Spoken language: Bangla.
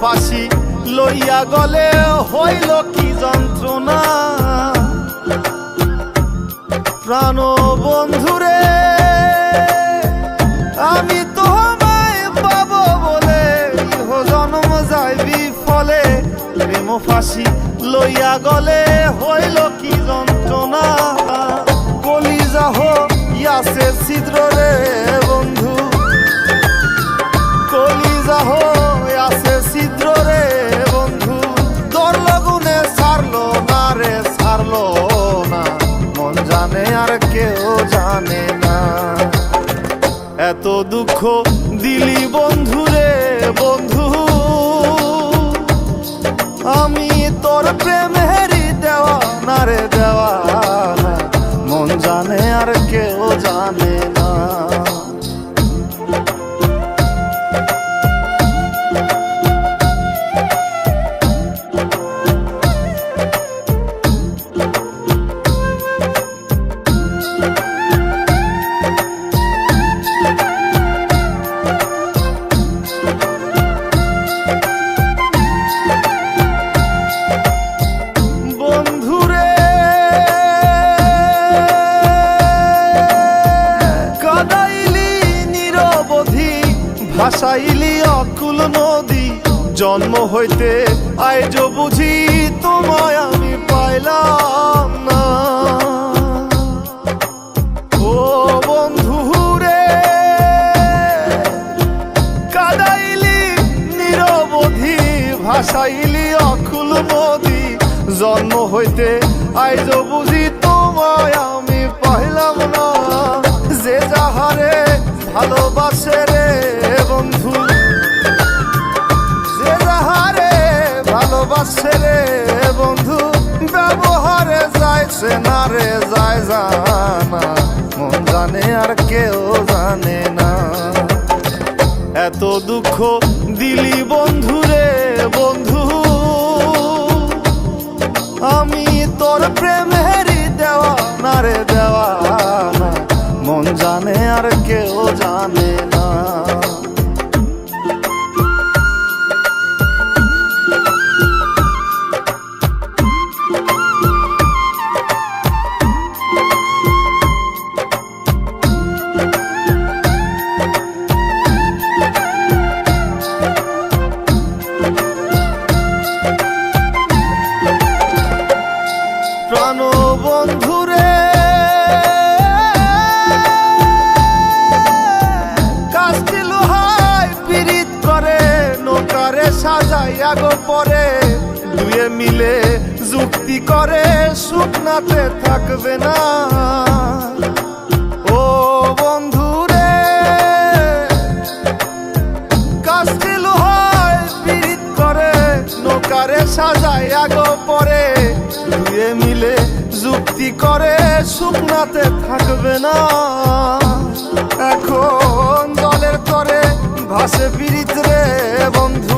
ফাঁসি লইয়া গলে হইল কি যন্ত্রণা? প্রাণ বন্ধু রে আমি তোমায় ফাঁসি লইয়া গলে হইল কি যন্ত্রণা? কলি যাহ ইয়াসে ছিদ্র রে বন্ধু। জানে না। এত দুঃখ দিলি বন্ধু ভাসাইলি অকুল নদী, জন্ম হইতে আইজ বুঝি তোমায় আমি পাইলাম না। ও বন্ধুরে কাদাইলি নিরবধি, ভাসাইলি অকুল নদী, জন্ম হইতে আইজ বুঝি রে বন্ধু, ব্যবহারে যাইছে না রে, যায় জানা। মন জানে আর কেউ জানে না। এত দুঃখ দিলি বন্ধু রে, বন্ধু। আমি তোর প্রেমেরই দেওয়া না রে দেওয়া মন জানে আর কেউ জানে না। সাজাইয়া গো পরে। দুয়ে মিলে যুক্তি করে শুকনাতে থাকবে না। ও বন্ধুরে কাস্তি লোহায় পীড়িত করে, নৌকারে সাজাইয়া গো পরে। দুয়ে মিলে চুক্তি করে শুকনাতে থাকবে না। এখন জলের তরে ভাসে পিরিত রে বন্ধু।